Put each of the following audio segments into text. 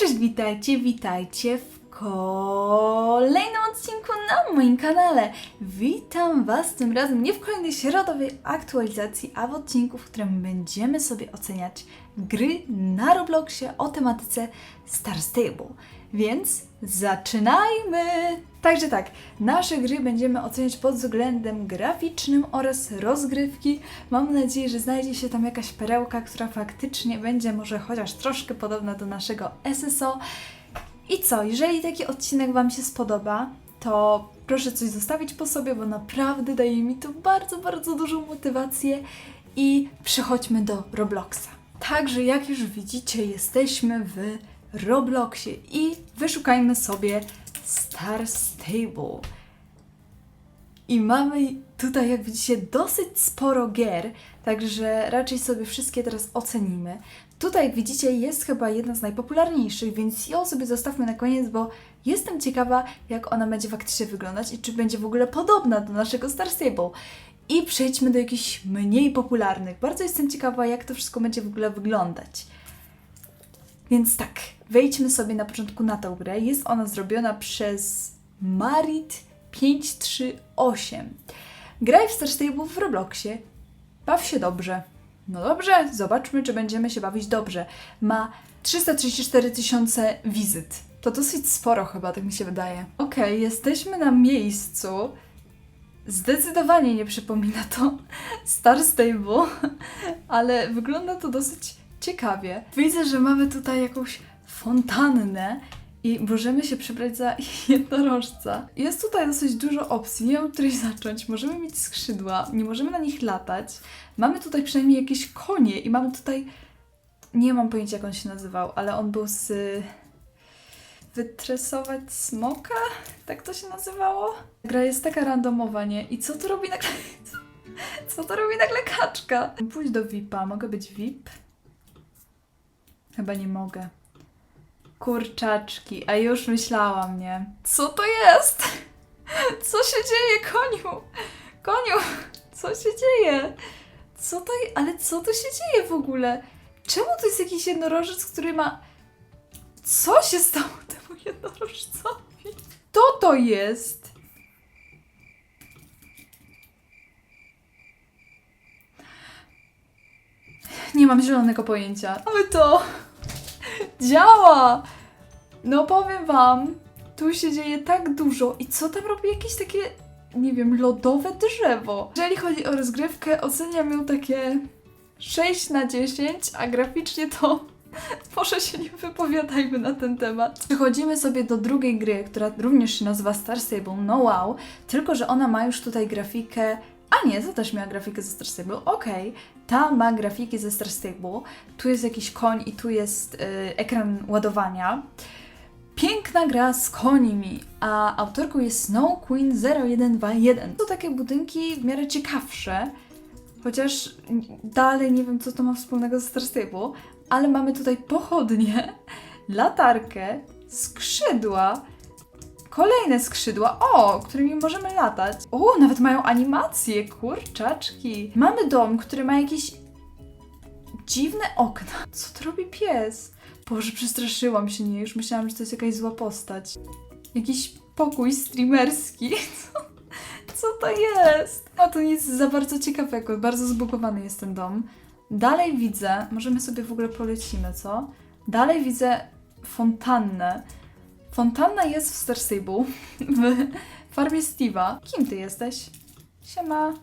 cześć, witajcie, witajcie w kolejnym odcinku na moim kanale. Witam Was tym razem nie w kolejnej środowej aktualizacji, a w odcinku, w którym będziemy sobie oceniać gry na Robloxie o tematyce Star Stable. Więc zaczynajmy! Także tak, nasze gry będziemy oceniać pod względem graficznym oraz rozgrywki. Mam nadzieję, że znajdzie się tam jakaś perełka, która faktycznie będzie może chociaż troszkę podobna do naszego SSO. I co, jeżeli taki odcinek Wam się spodoba, to proszę coś zostawić po sobie, bo naprawdę daje mi to bardzo, bardzo dużą motywację i przechodźmy do Robloxa. Także jak już widzicie, jesteśmy w Robloxie i wyszukajmy sobie Star Stable. I mamy tutaj, jak widzicie, dosyć sporo gier, także raczej sobie wszystkie teraz ocenimy. Tutaj, jak widzicie, jest chyba jedna z najpopularniejszych, więc ją sobie zostawmy na koniec, bo jestem ciekawa, jak ona będzie faktycznie wyglądać i czy będzie w ogóle podobna do naszego Star Stable. I przejdźmy do jakichś mniej popularnych. Bardzo jestem ciekawa, jak to wszystko będzie w ogóle wyglądać. Więc tak, wejdźmy sobie na początku na tę grę. Jest ona zrobiona przez Marit 538. Graj w Star Stable w Robloxie. Baw się dobrze. No dobrze, zobaczmy, czy będziemy się bawić dobrze. Ma 334 tysiące wizyt. To dosyć sporo chyba, tak mi się wydaje. Okej, jesteśmy na miejscu. Zdecydowanie nie przypomina to Star Stable, ale wygląda to dosyć ciekawie. Widzę, że mamy tutaj jakąś fontannę i możemy się przebrać za jednorożca. Jest tutaj dosyć dużo opcji, nie wiem, od której zacząć. Możemy mieć skrzydła, nie możemy na nich latać. Mamy tutaj przynajmniej jakieś konie i mamy tutaj... Nie mam pojęcia, jak on się nazywał, ale on był z... Wytresować smoka? Tak to się nazywało? Gra jest taka randomowa, nie? I co tu robi nagle... Co to robi nagle kaczka? Pójdź do VIP-a. Mogę być VIP? Chyba nie mogę. Kurczaczki, a już myślałam, nie? Co to jest? Co się dzieje, koniu? Koniu, co się dzieje? Co to. Ale co tu się dzieje w ogóle? Czemu to jest jakiś jednorożec, który ma... Co się stało temu jednorożcowi? To to jest? Nie mam zielonego pojęcia. Ale to działa! No powiem wam, tu się dzieje tak dużo i co tam robi jakieś takie, nie wiem, lodowe drzewo. Jeżeli chodzi o rozgrywkę, oceniam ją takie 6 na 10, a graficznie to może się nie wypowiadajmy na ten temat. Przechodzimy sobie do drugiej gry, która również się nazywa Star Stable No Wow, tylko że ona ma już tutaj grafikę a nie, to też miała grafikę ze Star Stable. Okej, ta ma grafiki ze Star Stable. Tu jest jakiś koń i tu jest y, ekran ładowania. Piękna gra z konimi, a autorką jest Snow Queen 0121. To takie budynki w miarę ciekawsze, chociaż dalej nie wiem, co to ma wspólnego ze Star Stable, ale mamy tutaj pochodnie, latarkę, skrzydła, Kolejne skrzydła, o, którymi możemy latać. O, nawet mają animacje, kurczaczki. Mamy dom, który ma jakieś dziwne okna. Co to robi pies? Boże, przestraszyłam się, nie? Już myślałam, że to jest jakaś zła postać. Jakiś pokój streamerski. Co, co to jest? No to nic za bardzo ciekawego, bardzo zbugowany jest ten dom. Dalej widzę, możemy sobie w ogóle polecimy, co? Dalej widzę fontannę. Fontanna jest w Star w farmie Steve'a. Kim ty jesteś? Siema.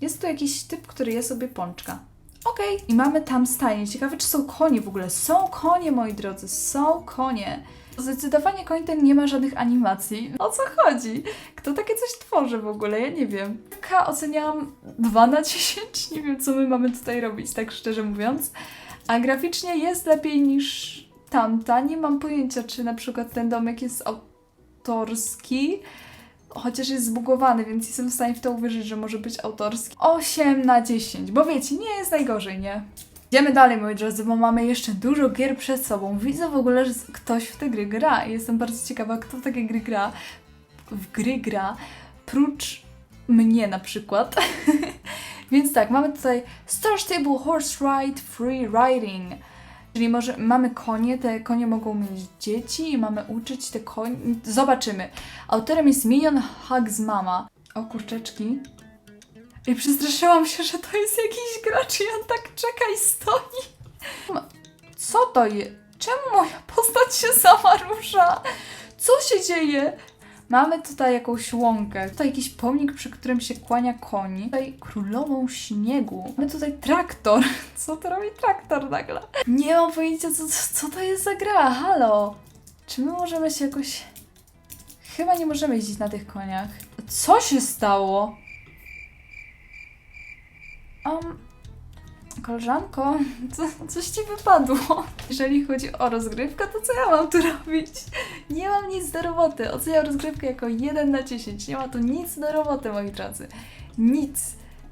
Jest tu jakiś typ, który je sobie pączka. Okej. I mamy tam stajnie. Ciekawe, czy są konie w ogóle. Są konie, moi drodzy. Są konie. Zdecydowanie koń ten nie ma żadnych animacji. O co chodzi? Kto takie coś tworzy w ogóle? Ja nie wiem. K oceniałam 2 na 10. Nie wiem, co my mamy tutaj robić, tak szczerze mówiąc. A graficznie jest lepiej niż tamta. Nie mam pojęcia, czy na przykład ten domek jest autorski, chociaż jest zbugowany, więc jestem w stanie w to uwierzyć, że może być autorski. 8 na 10, bo wiecie, nie jest najgorzej, nie? Idziemy dalej, moi drodzy, bo mamy jeszcze dużo gier przed sobą. Widzę w ogóle, że ktoś w te gry gra i jestem bardzo ciekawa, kto w takie gry gra. W gry gra, prócz mnie na przykład. Więc tak, mamy tutaj Star Stable Horse Ride Free Riding. Czyli może mamy konie, te konie mogą mieć dzieci i mamy uczyć te konie. Zobaczymy. Autorem jest Minion Hugs Mama. O kurczeczki. I przestraszyłam się, że to jest jakiś gracz i on tak czeka i stoi. Co to jest? Czemu moja postać się sama rusza? Co się dzieje? Mamy tutaj jakąś łąkę. Tutaj jakiś pomnik, przy którym się kłania koni. Tutaj królową śniegu. Mamy tutaj traktor. Co to robi traktor nagle? Nie mam pojęcia, co, co, to jest za gra. Halo. Czy my możemy się jakoś... Chyba nie możemy jeździć na tych koniach. Co się stało? Um, koleżanko, co, coś ci wypadło. Jeżeli chodzi o rozgrywkę, to co ja mam tu robić? Nie mam nic do roboty. Oceniam rozgrywkę jako 1 na 10. Nie ma tu nic do roboty, moi drodzy. Nic.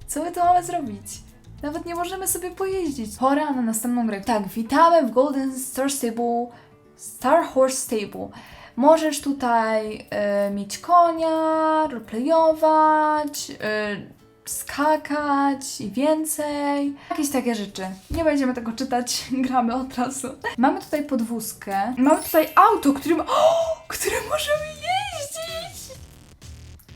Co my tu mamy zrobić? Nawet nie możemy sobie pojeździć. Pora na następną grę. Tak, witamy w Golden Star Stable, Star Horse Stable. Możesz tutaj e, mieć konia, roleplayować, e, skakać i więcej. Jakieś takie rzeczy. Nie będziemy tego czytać, gramy od razu. Mamy tutaj podwózkę. Mamy tutaj auto, którym, o, którym możemy jeździć!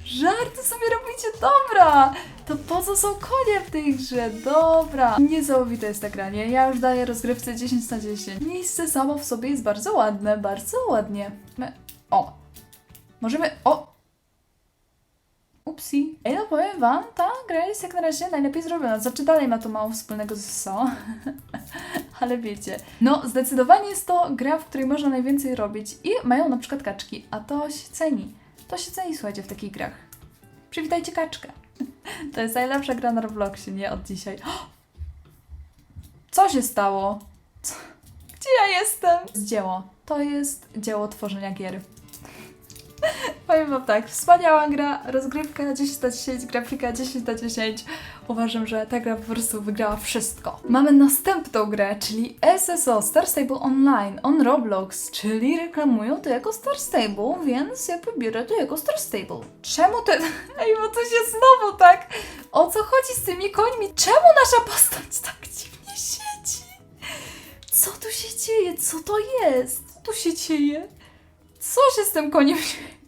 Żarty sobie robicie, dobra! To po co są konie w tej grze? Dobra. Niesamowite jest ta granie. Ja już daję rozgrywce 10 na 10. Miejsce samo w sobie jest bardzo ładne, bardzo ładnie. My... O! Możemy... O! Upsi. Ej, no powiem wam, ta gra jest jak na razie najlepiej zrobiona. Znaczy dalej ma to mało wspólnego z SO. Ale wiecie. No, zdecydowanie jest to gra, w której można najwięcej robić. I mają na przykład kaczki, a to się ceni. To się ceni, słuchajcie, w takich grach. Przywitajcie kaczkę. To jest najlepsza gra na Robloxie, nie? Od dzisiaj. Co się stało? Co? Gdzie ja jestem? Dzieło. To jest dzieło tworzenia gier. Powiem wam tak, wspaniała gra, rozgrywka 10 na 10, grafika 10 na 10. Uważam, że ta gra po prostu wygrała wszystko. Mamy następną grę, czyli SSO, Star Stable Online, on Roblox, czyli reklamują to jako Star Stable, więc jakby biorę to jako Star Stable. Czemu ten... Ej, bo to się znowu tak... O co chodzi z tymi końmi? Czemu nasza postać tak dziwnie siedzi? Co tu się dzieje? Co to jest? Co tu się dzieje? Co się z tym koniem dzieje?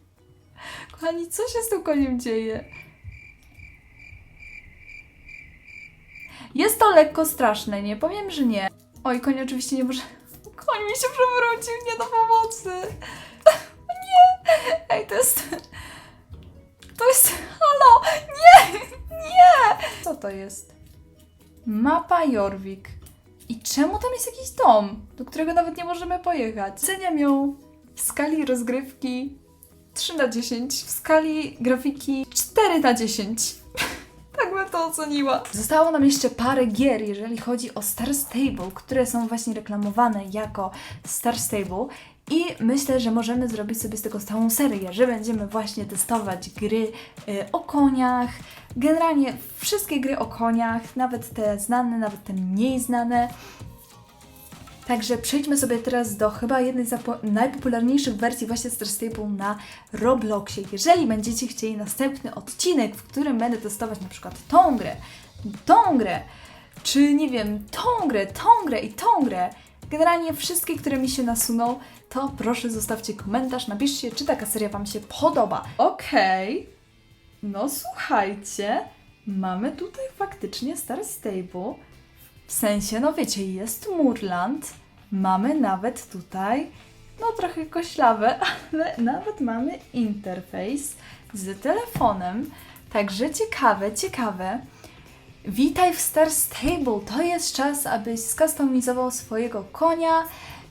Kochani, co się z tym koniem dzieje? Jest to lekko straszne, nie powiem, że nie. Oj, koń oczywiście nie może... Koń mi się przewrócił, nie do pomocy. Nie! Ej, to jest... To jest... Halo! Nie! Nie! Co to jest? Mapa Jorvik. I czemu tam jest jakiś dom, do którego nawet nie możemy pojechać? Ceniam ją w skali rozgrywki 3 na 10, w skali grafiki 4 na 10. tak bym to oceniła. Zostało nam jeszcze parę gier, jeżeli chodzi o Star Stable, które są właśnie reklamowane jako Star Stable. I myślę, że możemy zrobić sobie z tego całą serię, że będziemy właśnie testować gry y, o koniach, generalnie wszystkie gry o koniach, nawet te znane, nawet te mniej znane. Także przejdźmy sobie teraz do chyba jednej z najpopularniejszych wersji właśnie Star Stable na Robloxie. Jeżeli będziecie chcieli następny odcinek, w którym będę testować na przykład tą grę, tą grę, czy nie wiem, tą grę, tą grę i tą grę, generalnie wszystkie, które mi się nasuną, to proszę zostawcie komentarz, napiszcie, czy taka seria Wam się podoba. Okej, no słuchajcie, mamy tutaj faktycznie Star Stable. W sensie, no wiecie, jest Murland, mamy nawet tutaj, no trochę koślawe, ale nawet mamy interfejs z telefonem. Także ciekawe, ciekawe. Witaj w Star Stable. To jest czas, abyś skustomizował swojego konia.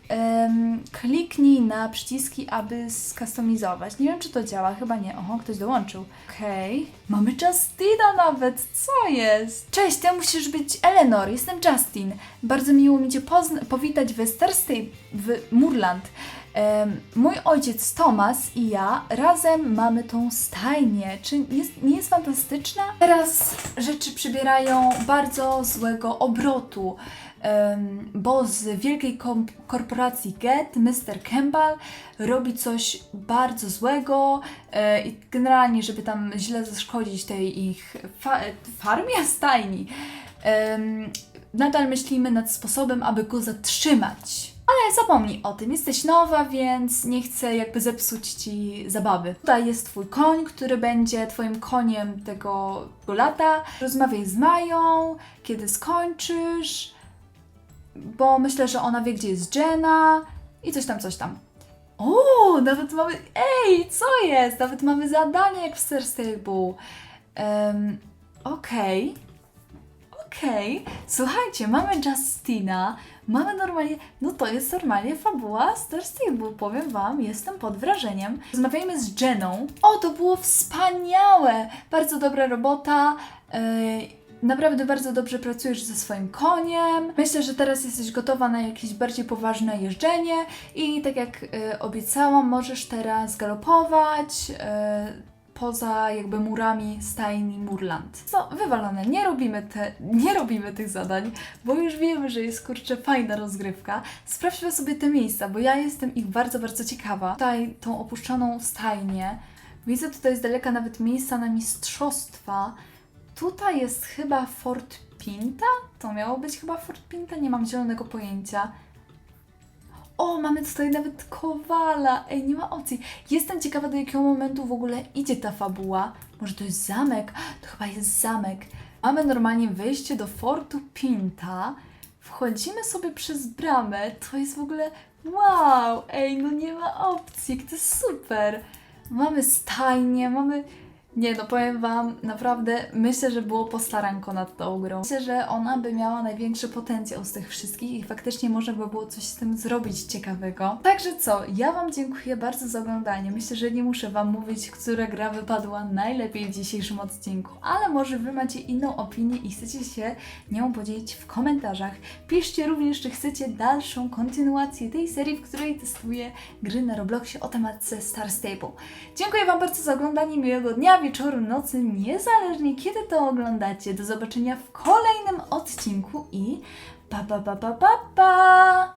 Em, kliknij na przyciski, aby skustomizować. Nie wiem, czy to działa, chyba nie. Oho, ktoś dołączył. Okej. Mamy Justina nawet, co jest? Cześć, ty musisz być Eleanor, jestem Justin. Bardzo miło mi Cię powitać w Star Stable, w Murland. Em, mój ojciec Thomas i ja razem mamy tą stajnię. Czy jest, nie jest fantastyczna? Teraz rzeczy przybierają bardzo złego obrotu, bo z wielkiej korporacji Get Mr. Campbell robi coś bardzo złego e, i generalnie, żeby tam źle zaszkodzić tej ich fa- farmie, stajni. Nadal myślimy nad sposobem, aby go zatrzymać. Ale zapomnij o tym, jesteś nowa, więc nie chcę jakby zepsuć ci zabawy. Tutaj jest twój koń, który będzie twoim koniem tego lata. Rozmawiaj z Mają, kiedy skończysz, bo myślę, że ona wie, gdzie jest Jenna i coś tam, coś tam. O, nawet mamy. Ej, co jest? Nawet mamy zadanie jak w Star Stable. Um, Okej. Okej. Słuchajcie, mamy Justina, mamy normalnie. No to jest normalnie fabuła Star Stable. Powiem Wam, jestem pod wrażeniem. Rozmawiajmy z Jenną. O, to było wspaniałe! Bardzo dobra robota. Naprawdę bardzo dobrze pracujesz ze swoim koniem. Myślę, że teraz jesteś gotowa na jakieś bardziej poważne jeżdżenie i tak jak y, obiecałam, możesz teraz galopować y, poza jakby murami stajni Murland. Co, wywalone, nie robimy, te, nie robimy tych zadań, bo już wiemy, że jest kurczę fajna rozgrywka. Sprawdźmy sobie te miejsca, bo ja jestem ich bardzo, bardzo ciekawa. Tutaj tą opuszczoną stajnię. Widzę tutaj z daleka nawet miejsca na mistrzostwa. Tutaj jest chyba Fort Pinta? To miało być chyba Fort Pinta? Nie mam zielonego pojęcia. O, mamy tutaj nawet kowala. Ej, nie ma opcji. Jestem ciekawa, do jakiego momentu w ogóle idzie ta fabuła. Może to jest zamek? To chyba jest zamek. Mamy normalnie wejście do Fortu Pinta. Wchodzimy sobie przez bramę. To jest w ogóle wow. Ej, no nie ma opcji. To jest super. Mamy stajnie, mamy... Nie, no powiem Wam, naprawdę myślę, że było postaranko nad tą grą. Myślę, że ona by miała największy potencjał z tych wszystkich i faktycznie można by było coś z tym zrobić ciekawego. Także co, ja Wam dziękuję bardzo za oglądanie. Myślę, że nie muszę Wam mówić, która gra wypadła najlepiej w dzisiejszym odcinku, ale może Wy macie inną opinię i chcecie się nią podzielić w komentarzach. Piszcie również, czy chcecie dalszą kontynuację tej serii, w której testuję gry na Robloxie o tematce Star Stable. Dziękuję Wam bardzo za oglądanie, miłego dnia, wieczoru, nocy, niezależnie kiedy to oglądacie. Do zobaczenia w kolejnym odcinku i pa pa pa pa pa pa!